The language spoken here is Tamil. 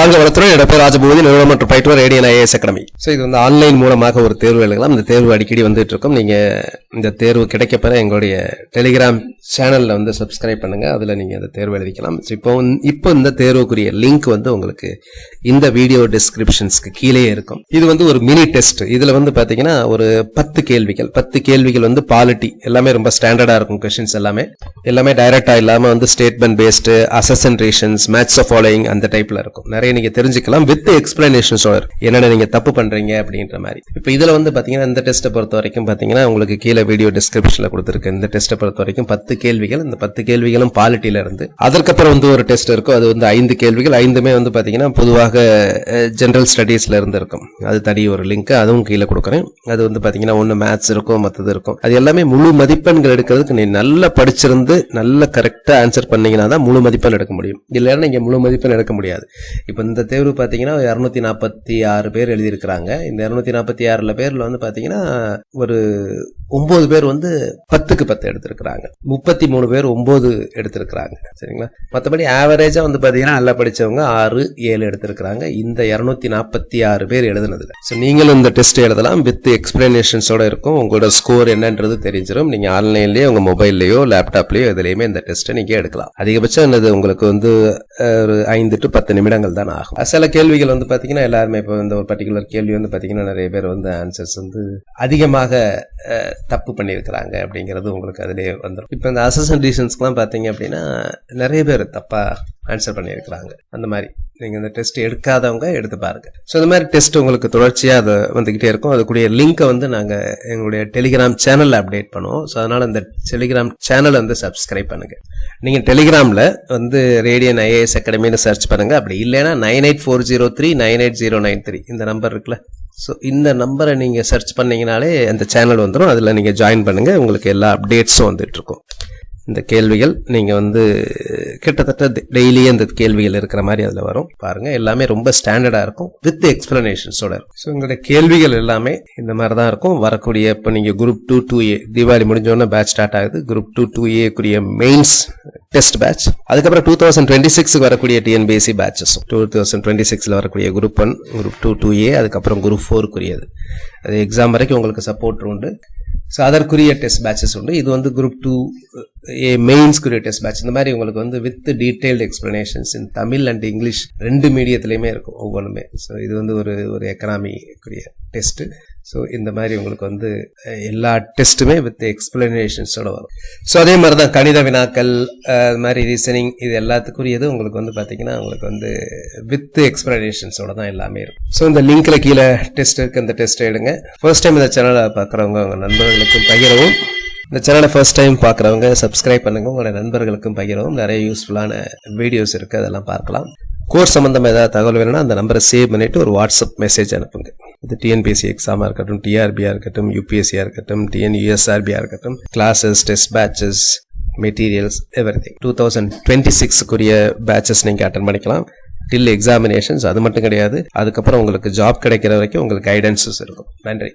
வாழ்க வளர்த்துறோம் என்னோட பேர் ராஜபூதி நிறுவனம் மற்றும் பயிற்றுவர் ரேடியன் ஐஏஎஸ் அகாடமி. ஸோ இது வந்து ஆன்லைன் மூலமாக ஒரு தேர்வு எழுதலாம். இந்த தேர்வு அடிக்கடி வந்துட்டு இருக்கோம் நீங்க இந்த தேர்வு கிடைக்கப்பெற எங்களுடைய டெலிகிராம் சேனல்ல வந்து சப்ஸ்கிரைப் பண்ணுங்க. அதுல நீங்க இந்த தேர்வு எழுதிக்கலாம். ஸோ இப்போ இப்போ இந்த தேர்வுக்குரிய லிங்க் வந்து உங்களுக்கு இந்த வீடியோ டிஸ்கிரிப்ஷன்ஸ்க்கு கீழே இருக்கும். இது வந்து ஒரு மினி டெஸ்ட் இதுல வந்து பாத்தீங்கன்னா ஒரு பத்து கேள்விகள். பத்து கேள்விகள் வந்து பாலிட்டி எல்லாமே ரொம்ப ஸ்டாண்டர்டா இருக்கும். கொஸ்டின்ஸ் எல்லாமே. எல்லாமே டைரக்டா இல்லாம வந்து statement based assertions match of following அந்த டைப்ல இருக்கும். நிறைய நீங்க தெரிஞ்சுக்கலாம் வித் எக்ஸ்பிளனேஷன்ஸோட என்னென்ன நீங்க தப்பு பண்றீங்க அப்படின்ற மாதிரி. இப்போ இதுல வந்து பாத்தீங்கன்னா இந்த டெஸ்ட்டை பொறுத்த வரைக்கும் பாத்தீங்கன்னா உங்களுக்கு கீழே வீடியோ டிஸ்கிரிப்ஷன்ல கொடுத்துருக்கு. இந்த டெஸ்ட்டை பொறுத்த வரைக்கும் பத்து கேள்விகள் இந்த பத்து கேள்விகளும் பாலிட்டியில இருந்து. அதற்கப்புறம் வந்து ஒரு டெஸ்ட் இருக்கும் அது வந்து ஐந்து கேள்விகள் ஐந்துமே வந்து பாத்தீங்கன்னா பொதுவாக ஜெனரல் ஸ்டடீஸ்ல இருந்து இருக்கும் அது தனி ஒரு லிங்க் அதுவும் கீழே கொடுக்குறேன். அது வந்து பாத்தீங்கன்னா ஒன்னு மேத்ஸ் இருக்கும் மற்றது இருக்கும் அது எல்லாமே முழு மதிப்பெண்கள் எடுக்கிறதுக்கு நீ நல்லா படிச்சிருந்து நல்ல கரெக்டா ஆன்சர் பண்ணீங்கன்னா தான் முழு மதிப்பெண் எடுக்க முடியும். இல்லைன்னா நீங்க முழு மதிப்பெண் எடுக்க முடியாது. இப்போ இப்போ இந்த தேர்வு பார்த்தீங்கன்னா இரநூத்தி நாற்பத்தி ஆறு பேர் எழுதியிருக்கிறாங்க. இந்த இரநூத்தி நாற்பத்தி ஆறுல பேர்ல வந்து பார்த்தீங்கன்னா ஒரு ஒன்பது பேர் வந்து பத்துக்கு பத்து எடுத்திருக்கிறாங்க. முப்பத்தி மூணு பேர் ஒன்பது எடுத்திருக்கிறாங்க. சரிங்களா? மற்றபடி ஆவரேஜா வந்து பார்த்தீங்கன்னா நல்லா படிச்சவங்க ஆறு ஏழு எடுத்திருக்கிறாங்க. இந்த இரநூத்தி நாற்பத்தி ஆறு பேர் எழுதுனதுல. ஸோ நீங்களும் இந்த டெஸ்ட் எழுதலாம். வித் எக்ஸ்பிளனேஷன்ஸோட இருக்கும். உங்களோட ஸ்கோர் என்னன்றது தெரிஞ்சிடும் நீங்க ஆன்லைன்லயே உங்க மொபைல்லையோ லேப்டாப்லயோ எதுலையுமே இந்த டெஸ்ட்டை நீங்க எடுக்கலாம். அதிகபட்சம் என்னது? உங்களுக்கு வந்து ஒரு ஐந்து டு பத்து நிமிடங்கள் தான். ஆகும். சில கேள்விகள் வந்து பாத்தீங்கன்னா எல்லாருமே இப்போ இந்த ஒரு பர்டிகுலர் கேள்வி வந்து பாத்தீங்கன்னா நிறைய பேர் வந்து ஆன்சர்ஸ் வந்து அதிகமாக தப்பு பண்ணியிருக்கிறாங்க அப்படிங்கிறது உங்களுக்கு அதிலே வந்துடும் இப்போ இந்த அசசன் ரீசன்ஸ்க்குலாம் பார்த்தீங்க அப்படின்னா நிறைய பேர் தப்பா ஆன்சர் பண்ணியிருக்கிறாங்க. அந்த மாதிரி. நீங்கள் இந்த டெஸ்ட் எடுக்காதவங்க எடுத்து பாருங்கள் ஸோ இந்த மாதிரி டெஸ்ட் உங்களுக்கு தொடர்ச்சியாக அது வந்துக்கிட்டே இருக்கும். அதுக்குரிய லிங்கை வந்து நாங்கள் எங்களுடைய டெலிகிராம் சேனலில் அப்டேட் பண்ணுவோம். ஸோ அதனால் இந்த டெலிகிராம் சேனலை வந்து சப்ஸ்கிரைப் பண்ணுங்கள் நீங்கள் டெலிகிராமில் வந்து ரேடியன் ஐஏஎஸ் அகாடமின்னு சர்ச் பண்ணுங்க. அப்படி இல்லைன்னா nine eight four zero three nine eight zero nine three இந்த நம்பர் இருக்குல்ல. ஸோ இந்த நம்பரை நீங்கள் சர்ச் பண்ணிங்கனாலே அந்த சேனல் வந்துடும் அதில் நீங்கள் ஜாயின் பண்ணுங்கள் உங்களுக்கு எல்லா அப்டேட்ஸும் வந்துட்டுருக்கும். இந்த கேள்விகள் நீங்கள் வந்து கிட்டத்தட்ட டெய்லியே இந்த கேள்விகள் இருக்கிற மாதிரி அதில் வரும். பாருங்கள் எல்லாமே ரொம்ப ஸ்டாண்டர்டாக இருக்கும் வித் எக்ஸ்பிளனேஷன்ஸோட இருக்கும். ஸோ உங்களோட கேள்விகள் எல்லாமே இந்த மாதிரி தான் இருக்கும். வரக்கூடிய இப்போ நீங்கள் group two two A Deepavali முடிஞ்சோடனே பேட்ச் ஸ்டார்ட் ஆகுது. குரூப் டூ டூ ஏக்குரிய மெயின்ஸ் டெஸ்ட் பேட்ச் அதுக்கப்புறம் டூ தௌசண்ட் டுவெண்ட்டி சிக்ஸ்க்கு வரக்கூடிய TNPSC batches two thousand twenty சிக்ஸில் வரக்கூடிய group one group two two A அதுக்கப்புறம் குரூப் ஃபோருக்குரியது அது எக்ஸாம் வரைக்கும் உங்களுக்கு சப்போர்ட் உண்டு. ஸோ அதற்குரிய டெஸ்ட் பேட்சஸ் உண்டு. இது வந்து குரூப் டூ ஏ மெயின்ஸ்குரிய டெஸ்ட் பேட்ச் இந்த மாதிரி உங்களுக்கு வந்து with detailed explanations in Tamil and English ரெண்டு மீடியத்துலையுமே இருக்கும் ஒவ்வொன்றுமே. ஸோ இது வந்து ஒரு ஒரு எக்கனாமிக்குரிய டெஸ்ட்டு ஸோ இந்த மாதிரி உங்களுக்கு வந்து எல்லா டெஸ்ட்டுமே வித் எக்ஸ்பிளனேஷன்ஸோட வரும். ஸோ அதே மாதிரி தான் கணித வினாக்கள் அது மாதிரி ரீசனிங் இது எல்லாத்துக்குரியது உங்களுக்கு வந்து பார்த்தீங்கன்னா உங்களுக்கு வந்து வித் எக்ஸ்பிளனேஷன்ஸோட தான் எல்லாமே இருக்கும். ஸோ இந்த லிங்க்கில் கீழே டெஸ்ட் இருக்குது அந்த டெஸ்ட் எடுங்க. ஃபர்ஸ்ட் டைம் இந்த சேனலை பார்க்குறவங்க உங்கள் நண்பர்களுக்கும் பகிரவும். இந்த சேனலை ஃபர்ஸ்ட் டைம் பார்க்குறவங்க சப்ஸ்கிரைப் பண்ணுங்க. உங்களுடைய நண்பர்களுக்கும் பகிரவும். நிறைய யூஸ்ஃபுல்லான வீடியோஸ் இருக்குது அதெல்லாம் பார்க்கலாம். கோர்ஸ் சம்மந்தமாக ஏதாவது தகவல் வேணும்னா அந்த நம்பரை சேவ் பண்ணிவிட்டு ஒரு வாட்ஸ்அப் மெசேஜ் அனுப்புங்க. இந்த டிஎன்பிஎஸ்சி எக்ஸாமா இருக்கட்டும் டிஆர்பியாக இருக்கட்டும் யூபிஎஸ்சியாக இருக்கட்டும் டிஎன்யூஎஸ்ஆர்பியாக இருக்கட்டும் classes test batches materials everything two thousand twenty சிக்ஸ்க்குரிய batches நீங்கள் அட்டன் பண்ணிக்கலாம். டில் எக்ஸாமினேஷன்ஸ் அது மட்டும் கிடையாது. அதுக்கப்புறம் உங்களுக்கு ஜாப் கிடைக்கிற வரைக்கும் உங்களுக்கு கைடன்ஸஸ் இருக்கும். நன்றி.